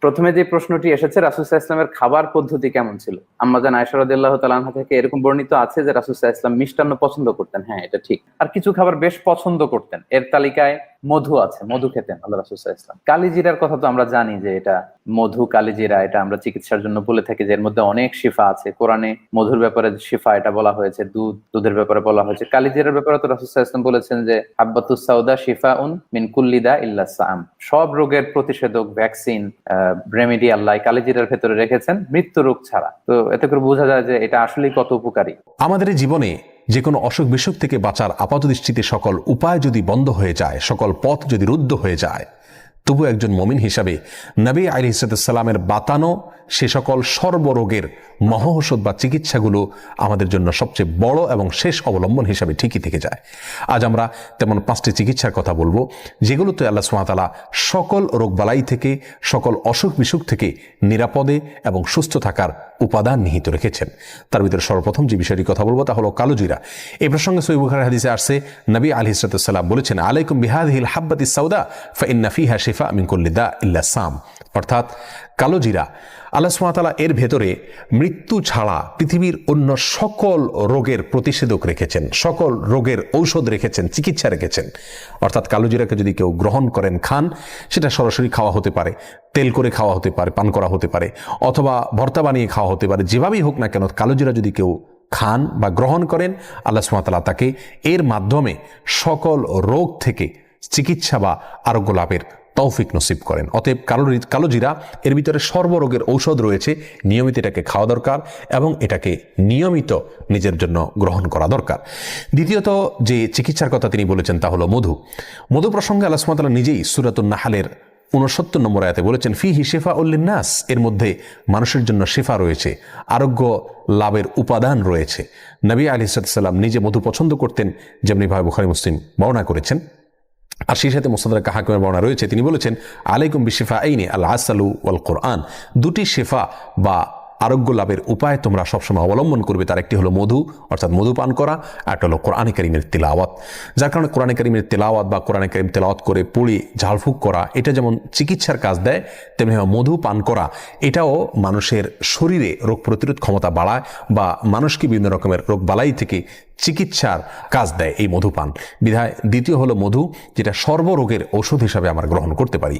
প্রথমে যে প্রশ্নটি এসেছে রাসুসাহ ইসলামের খাবার পদ্ধতি কেমন ছিল? আম্মাজান আয়সারদুল্লাহ তালাহা থেকে এরকম বর্ণিত আছে যে রাসুসাহ ইসলাম মিষ্টান্ন পছন্দ করতেন। হ্যাঁ এটা ঠিক। আর কিছু খাবার বেশ পছন্দ করতেন। এর তালিকায় মধু আছে মধু খেতেন আল্লাহ রাসুসাহ ইসলাম কালিজিরার কথা তো আমরা জানি যে এটা মধু কালিজিরা এটা আমরা চিকিৎসার জন্য বলে থাকি যে এর মধ্যে অনেক শিফা আছে। কোরআনে মধুর ব্যাপারে শিফা এটা বলা হয়েছে দুধ দুধের ব্যাপারে বলা হয়েছে। কালিজিরার ব্যাপারে তো রাসুসাহ ইসলাম বলেছেন যে হাব্বাতুস সাউদা শিফা উন মিন কুল্লিদা ইল্লা সাম সব রোগের প্রতিষেধক ভ্যাকসিন রেমেডি আল্লাহ কালিজিরার ভেতরে রেখেছেন মৃত্যু রোগ ছাড়া। তো এতে করে বোঝা যায় যে এটা আসলেই কত উপকারী। আমাদের জীবনে যে কোনো অসুখ বিসুখ থেকে বাঁচার আপাতদৃষ্টিতে সকল উপায় যদি বন্ধ হয়ে যায়, সকল পথ যদি রুদ্ধ হয়ে যায় তবু একজন মমিন হিসাবে নবী আলী ইসাদামের বাতানো সে সকল সর্বরোগের মহৌষধ বা চিকিৎসাগুলো আমাদের জন্য সবচেয়ে বড় এবং শেষ অবলম্বন হিসাবে ঠিকই থেকে যায়। আজ আমরা তেমন পাঁচটি চিকিৎসার কথা বলব, যেগুলোতে আল্লাহ সুমাতালা সকল রোগবালাই থেকে, সকল অসুখ বিসুখ থেকে নিরাপদে এবং সুস্থ থাকার উপাদান নিহিত রেখেছেন। তার ভিতরে সর্বপ্রথম যে বিষয়টি কথা বলব তা হলো কালোজিরা। এ প্রসঙ্গে সৈব বুখার হাদিসে আসছে, নবী আলী ইসরাতাম বলেছেন, আলাইকুম বিহাদ বিহাদিল হাব্বাতি সৌদা ফাইন্না ফিহা শিফা মিনকুল্লিদা ইল্লা সাম। অর্থাৎ কালোজিরা, আল্লাহ সুমাতালা এর ভেতরে মৃত্যু ছাড়া পৃথিবীর অন্য সকল রোগের প্রতিষেধক রেখেছেন, সকল রোগের ঔষধ রেখেছেন, চিকিৎসা রেখেছেন। অর্থাৎ কালোজিরাকে যদি কেউ গ্রহণ করেন, খান, সেটা সরাসরি খাওয়া হতে পারে, তেল করে খাওয়া হতে পারে, পান করা হতে পারে, অথবা ভর্তা বানিয়ে খাওয়া হতে পারে, যেভাবেই হোক না কেন কালোজিরা যদি কেউ খান বা গ্রহণ করেন, আল্লাহ সুমাতালা তাকে এর মাধ্যমে সকল রোগ থেকে চিকিৎসা বা আরোগ্য লাভের তৌফিক নসিব করেন। অতএব কালো কালোজিরা এর ভিতরে সর্বরোগের ঔষধ রয়েছে, নিয়মিত এটাকে খাওয়া দরকার এবং এটাকে নিয়মিত নিজের জন্য গ্রহণ করা দরকার। দ্বিতীয়ত যে চিকিৎসার কথা তিনি বলেছেন তা হলো মধু। মধু প্রসঙ্গে আল্লাহ নিজেই সুরাতুল নাহালের উনসত্তর নম্বর আয়াতে বলেছেন ফি হি শেফা উল্লিনাস এর মধ্যে মানুষের জন্য শেফা রয়েছে, আরোগ্য লাভের উপাদান রয়েছে। নবী আলী সাল্লাম নিজে মধু পছন্দ করতেন যেমনি ভাই বুখারি, মুসলিম বর্ণনা করেছেন। আর সেই সাথে মোসাদ্দার কাহাকিমের বর্ণনা রয়েছে, তিনি বলেছেন, আলাইকুম বিশেফা আইনে আল্লাহ আসালু ওয়াল কোরআন দুটি শেফা বা আরোগ্য লাভের উপায় তোমরা সবসময় অবলম্বন করবে। তার একটি হলো মধু, অর্থাৎ মধু পান করা একটা হলো কোরআনে করিমের তেলাওয়াত। যার কারণে কোরআনে করিমের তেলাওয়াত বা কোরআনে করিম তেলাওয়াত করে পড়ি ঝাড়ফুঁক করা, এটা যেমন চিকিৎসার কাজ দেয়, তেমনি মধু পান করা। এটাও মানুষের শরীরে রোগ প্রতিরোধ ক্ষমতা বাড়ায় বা মানুষকে বিভিন্ন রকমের রোগ বালাই থেকে চিকিৎসার কাজ দেয় এই মধুপান বিধায় দ্বিতীয় হলো মধু, যেটা সর্বরোগের ওষুধ হিসাবে আমরা গ্রহণ করতে পারি।